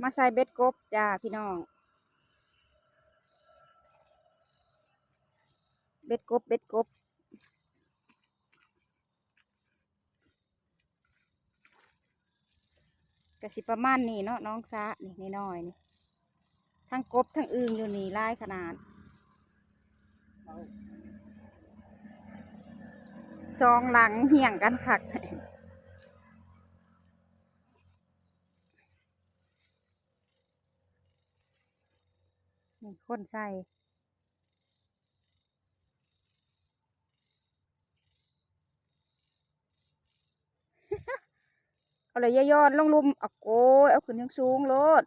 มาใส่เบ็ดกบจ้าพี่น้อง เบ็ดกบเบ็ดกบกสิประมาณนี้เนาะน้องซะนี่น้อยนี่ทั้งกบทั้งอึ่งอยู่นี่หลายขนาดสองหลังเหี่ยงกันคัก นี่คนใส่เอาเลยย่อนๆลงลุมเอาโกยเอาขึ้นยังสูงโลด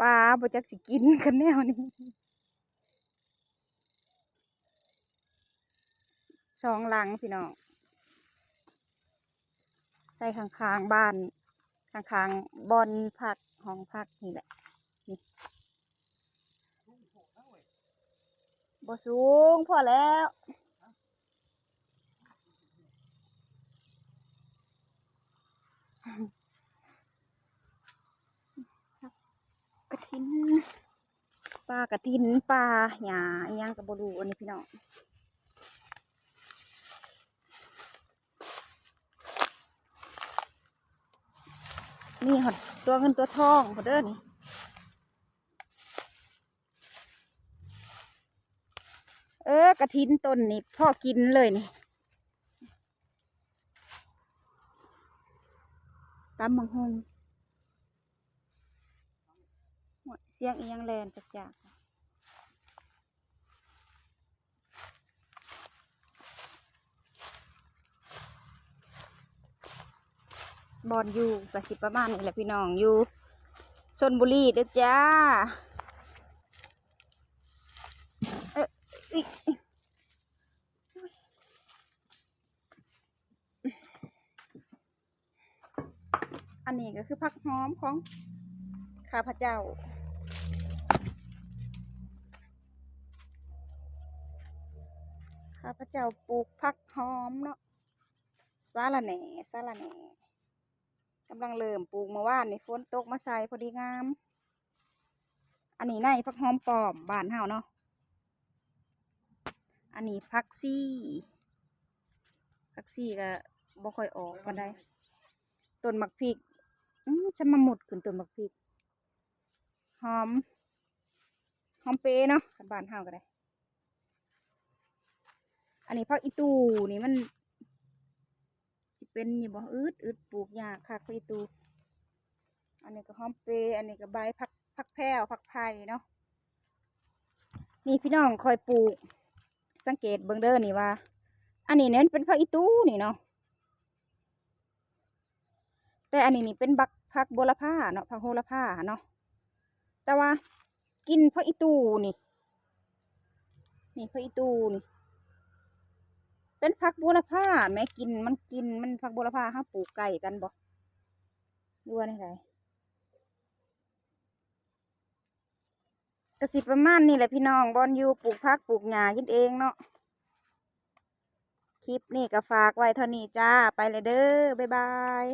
ปลาบ่จักสิกินกันแนวนี้สองหลังพี่น้อง ใส่ข้างๆบ้านข้างๆบอนพักห้องพักนี่แหละนี่บ่สูงพอแล้วกระทินปลากระทินปลาหยาอิหยังกับบรูอันนี้พี่น้อง นี่หดตัวเงินตัวทองหดเด้อนี่เออกระถินต้นนี่พ่อกินเลยนี่ตำมังหงเสียงเอียงแลนจากจาก บอนอยู่กสิบประมาณนี้แหละพี่น้องอยู่ชนบุรีเด้อจ้าเอออันนี้ก็คือผักหอมของข้าพเจ้าข้าพเจ้าปลูกผักหอมเนาะสาละแหน่สาละแหน่ กำลังเริ่มปลูกเมื่อวานนี่ฝนตกมาใส่พอดีงาม อันนี้ในผักหอมปลอมบานเฮาเนาะ อันนี้ผักซี่ผักซี่ก็บ่ค่อยออกปานใดต้นมักพริกอืมจะมาหมดขึ้นต้นมักพริก หอม หอมเปรย์เนาะบานเฮาก็ได้ อันนี้พักอีตูนี่มัน เป็นอยู่บ่อืดอืดปลูกยากค่ะพักอีตู อันนี้ก็หอมเปรย์อันนี้ก็ใบพักพักแพรวพักไผ่เนาะนี่พี่น้องคอยปลูก สังเกตเบิ่งเด้อนี่ว่า อันนี้เนี่ยมันเป็นพักอีตูนี่เนาะแต่อันนี้นี่เป็นบักพักโบลผ้าเนาะพักโหระพาเนาะแต่ว่ากินพักอีตูนี่นี่พักอีตูนี่ เป็นผักบัวละผ้าแม่กินมันกินมันผักบัวละผ้าห้าปลูกไก่กันบ่ดูว่านี่ไรกระสิประมาณนี่แหละพี่น้องบอลอยู่ปลูกผักปลูกหญ้ากินเองเนาะคลิปนี่ก็ฝากไว้เท่านี้จ้าไปเลยเด้อบ๊ายบาย